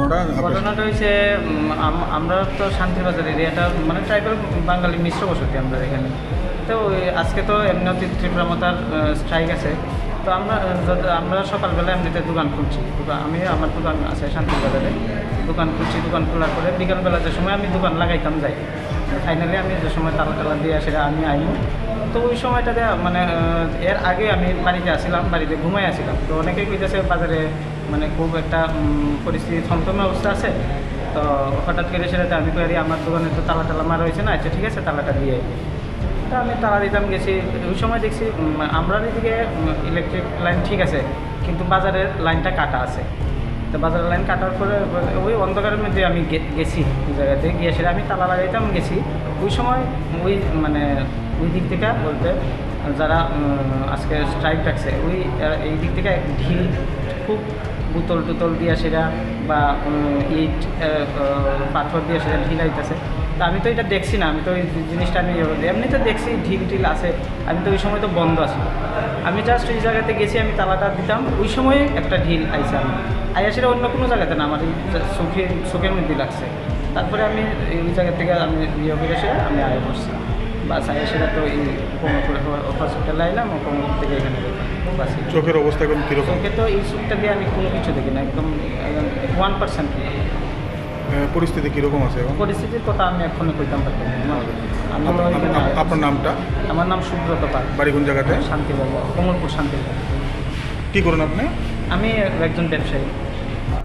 ঘটনাটা হয়েছে আমরা তো শান্তিবাজার এরিয়াটা মানে ট্রাইবাল বাঙালি মিশ্র বসতি আমরা এখানে। তো আজকে তো এমনি ত্রিপুরা মাতার স্ট্রাইক আছে। তো আমরা আমরা সকালবেলা এমনিতে দোকান খুলছি। আমি, আমার দোকান আছে শান্তিবাজারে। দোকান খুলছি, দোকান খোলার পরে বিকালবেলা যে সময় আমি দোকান লাগাইতাম যাই, ফাইনালি আমি যে সময় তালা টালা দিয়ে সেটা আমি আইনি। তো ওই সময়টাতে মানে এর আগে আমি বাড়িতে আসছিলাম বাড়িতে ঘুমাই আসছিলাম তো অনেকে কইতেছে বাজারে মানে খুব একটা পরিস্থিতি থমথমে অবস্থা আছে। তো হঠাৎ করে সেটাতে আমি করি আমার দোকানে তো তালা টালা মারা হয়েছে না আচ্ছা ঠিক আছে, তালাটা দিয়ে। তা আমি তালা দিতাম, গেছি। ওই সময় দেখছি আমরা এদিকে ইলেকট্রিক লাইন ঠিক আছে, কিন্তু বাজারের লাইনটা কাটা আছে। তো বাজারের লাইন কাটার পরে, ওই অন্ধকারের মধ্যে আমি গেছি ওই জায়গাতে। গিয়ে সেটা আমি তালা লাগাইতাম, গেছি। ওই সময় ওই মানে ওই দিক থেকে বলতে, যারা আজকে স্ট্রাইক রাখছে, ওই এই দিক থেকে ঢিল খুব বোতল টোতল দিয়ে সেটা বা ইট পাথর দিয়ে সেটা ঢিল আইতেছে। তা আমি তো এটা দেখছি না, আমি তো ওই জিনিসটা আমি এমনি তো দেখছি ঢিল টিল আছে, আমি তো ওই সময় তো বন্ধ আছি। আমি জাস্ট ওই জায়গাতে গেছি, আমি তালাটা দিতাম, ওই সময় একটা ঢিল আইছে আমি আইয়া সেটা অন্য কোনো জায়গাতে না, আমার চোখে, চোখের মধ্যে লাগছে। তারপরে আমি এই জায়গা থেকে আমি ইয়ে করে এসে আমি আয় করছি বাস আইয়া সেটা তো এই কোমরপুরে হসপিটালে আইলাম ও কোমর থেকে এখানে বাস। চোখের অবস্থা এখন কীরকম? চোখে তো এই সুখটা দিয়ে আমি কোনো কিছু দেখি না একদম ওয়ান পার্সেন্ট আহ, পরিস্থিতি কীরকম আছে এখন? পরিস্থিতির কথা আমি এখনই কইতাম পারতাম না। আপনার নামটা? আমার নাম সুব্রত পাল। বাড়ি কোন জায়গাতে? শান্তিবাবু কমলপুর শান্তিবাবু কী করেন আপনি? আমি একজন ব্যবসায়ী।